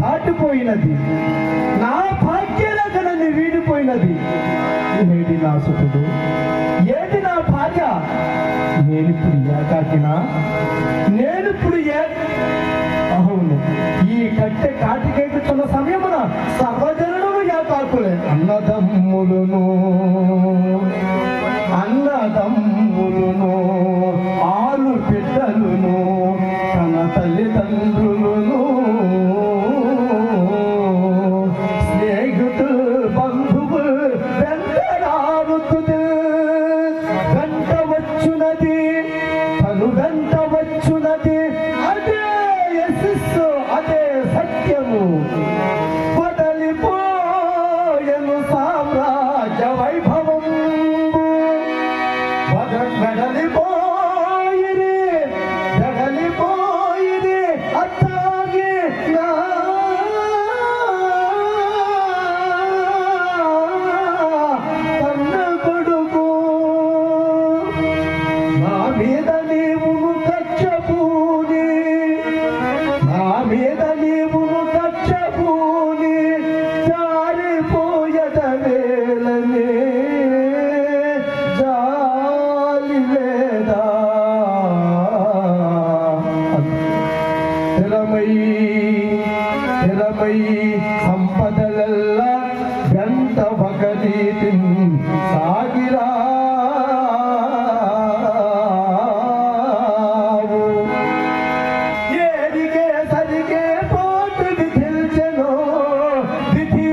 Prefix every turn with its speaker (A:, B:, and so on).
A: దాటిపోయినది. నా భాగ్యరేఖ వీడిపోయినది. ఏది నా సుఖుడు? ఏది నా భార్య? నేనిప్పుడు ఏకాకినా? నేనిప్పుడు ఏ అవును ఈ కట్టె కాటికేకుతున్న యశస్సు అదే సత్యము. వడలిపోయను సామ్రాజ్య వైభవ. స్థిరమై స్థిరమై సంపదలెల్ల గంట ఒక నీతి సాగిరావు ఏరిగే సరిగే పోటు విధిల్చెను విధి